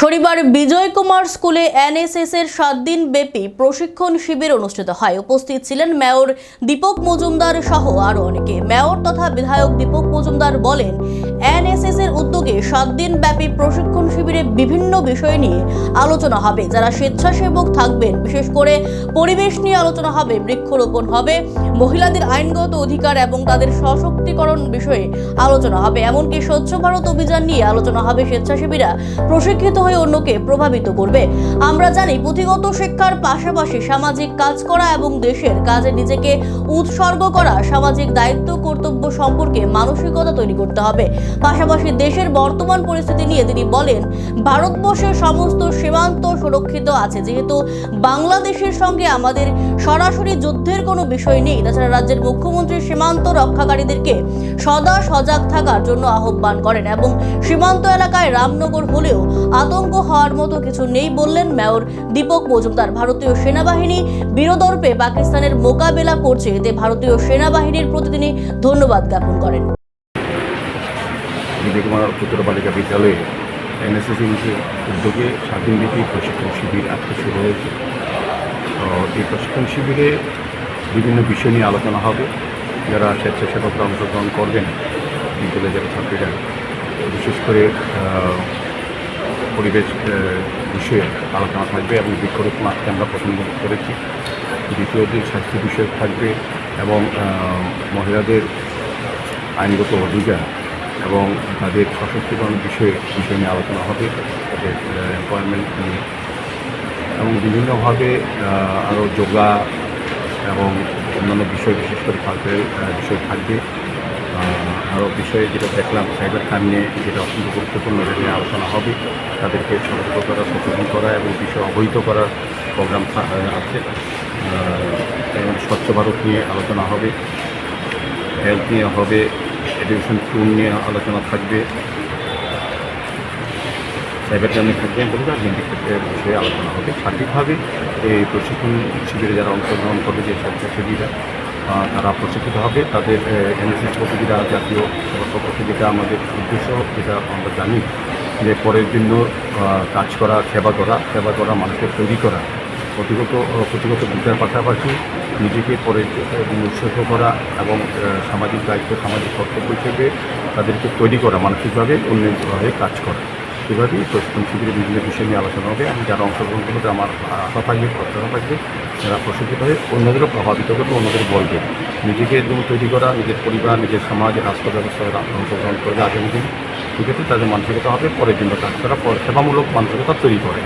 শনিবার বিজয় কুমার স্কুলে এনএসএস এর সাত দিন ব্যাপী প্রশিক্ষণ শিবির অনুষ্ঠিত হয়। উপস্থিত ছিলেন মেয়র দীপক মজুমদার সহ আরও অনেকে। মেয়র তথা বিধায়ক দীপক মজুমদার বলেন এনএসএস উদ্যোগে সাত দিন ব্যাপী প্রশিক্ষণ শিবিরে বিভিন্ন বিষয় নিয়ে আলোচনা হবে। যারা স্বেচ্ছাসেবক থাকবেন, বিশেষ করে পরিবেশ নিয়ে আলোচনা হবে, বৃক্ষরোপণ হবে, মহিলাদের আইনগত অধিকার এবং তাদের সশক্তিকরণ বিষয়ে আলোচনা হবে। এমনকি স্বচ্ছ ভারত অভিযান নিয়ে আলোচনা হবে স্বেচ্ছাসেবীরা প্রশিক্ষিত হয়ে অন্যকে প্রভাবিত করবে। আমরা জানি পুঁথিগত শিক্ষার পাশাপাশি সামাজিক কাজ করা এবং দেশের কাজে নিজেকে উৎসর্গ করা সামাজিক দায়িত্ব কর্তব্য সম্পর্কে মানসিকতা তৈরি করতে হবে। পাশাপাশি দেশের বর্তমান পরিস্থিতি নিয়ে তিনি বলেন, ভারতবর্ষের সমস্ত সীমান্ত সুরক্ষিত আছে। যেহেতু বাংলাদেশের সঙ্গে আমাদের সরাসরি যুদ্ধের কোনো বিষয় নেই, তাছাড়া রাজ্যের মুখ্যমন্ত্রী সীমান্ত রক্ষাকারীদেরকে সদা সজাগ থাকার জন্য আহ্বান করেন এবং সীমান্ত এলাকায় রামনগর হলেও আতঙ্ক হওয়ার মতো কিছু নেই বললেন মেয়র দীপক মজুমদার। ভারতীয় সেনাবাহিনী বীরদর্পে পাকিস্তানের মোকাবেলা করছে, এতে ভারতীয় সেনাবাহিনীর প্রতি তিনি ধন্যবাদ জ্ঞাপন করেন। বিজয় কুমার উচ্চতর বালিকা বিদ্যালয়ে এনএসএস উদ্যোগে স্বাধীনব্যাপী প্রশিক্ষণ শিবির আজকে শুরু হয়েছে। এই প্রশিক্ষণ শিবিরে বিভিন্ন বিষয় নিয়ে আলোচনা হবে। যারা স্বেচ্ছাসেবকরা অংশগ্রহণ করবেন, বিদ্যালয়ে যারা ছাত্রীরা, বিশেষ করে পরিবেশ বিষয়ে আলোচনা থাকবে এবং বৃক্ষরোপণ আজকে আমরা পছন্দ করেছি। দ্বিতীয়ত স্বাস্থ্য বিষয়ক থাকবে এবং মহিলাদের আইনগত অধিকার এবং তাদের সশক্তিকরণ বিষয়ে বিষয় নিয়ে আলোচনা হবে, তাদের এমপ্লয়মেন্ট নিয়ে। এবং বিভিন্নভাবে আরও যোগা এবং অন্যান্য বিষয়, বিশেষ করে থাকবে বিষয় থাকবে। আরও বিষয়ে যেটা দেখলাম সাইবার ক্রাইম নিয়ে যেটা অত্যন্ত গুরুত্বপূর্ণ যেটা নিয়ে আলোচনা হবে। তাদেরকে সতর্ক করা, সচেতন করা এবং বিষয় অবহিত করার প্রোগ্রাম আছে। এবং স্বচ্ছ ভারত নিয়ে আলোচনা হবে। হেলথ নিয়ে হবে। এডুকেশন টুল নিয়ে আলোচনা থাকবে। সাইবার ক্রাইমে থাকবে বলে রাজনৈতিক ক্ষেত্রে বিষয়ে আলোচনা হবে। সার্বিকভাবে এই প্রশিক্ষণ শিবিরে যারা অংশগ্রহণ করবে যে আহ, তারা প্রশিক্ষিত হবে। তাদের এনএসএস প্রতিযোগিতা জাতীয় প্রতিযোগিতা আমাদের উদ্দেশ্য যেটা আমরা জানি যে পরের জন্য কাজ করা সেবা করা সেবা করা মানুষকে তৈরি করা প্রতিগত প্রতিগত বিদ্যার পাশাপাশি নিজেকে পরে উৎসর্গ করা এবং সামাজিক দায়িত্ব, সামাজিক কর্তব্য হিসেবে তাদেরকে তৈরি করা, মানসিকভাবে উন্নয়নভাবে কাজ করা। এভাবেই প্রশিক্ষণ শিবিরে বিভিন্ন বিষয় নিয়ে আলোচনা হবে। আমি যারা অংশগ্রহণ করবে আমার আশা থাকবে প্রত্যাশা থাকবে, যারা প্রশিক্ষিত হয়ে অন্যদেরও প্রভাবিত করবে, অন্যদের বলবে। নিজেকে যেমন তৈরি করা, নিজের পরিবার, নিজের সমাজ, রাষ্ট্র ব্যবস্থায় অংশগ্রহণ করবে আগামী দিন। ঠিক আছে, তাদের মানসিকতা হবে, পরের জন্য কাজ করা সেবামূলক মানসিকতা তৈরি করে।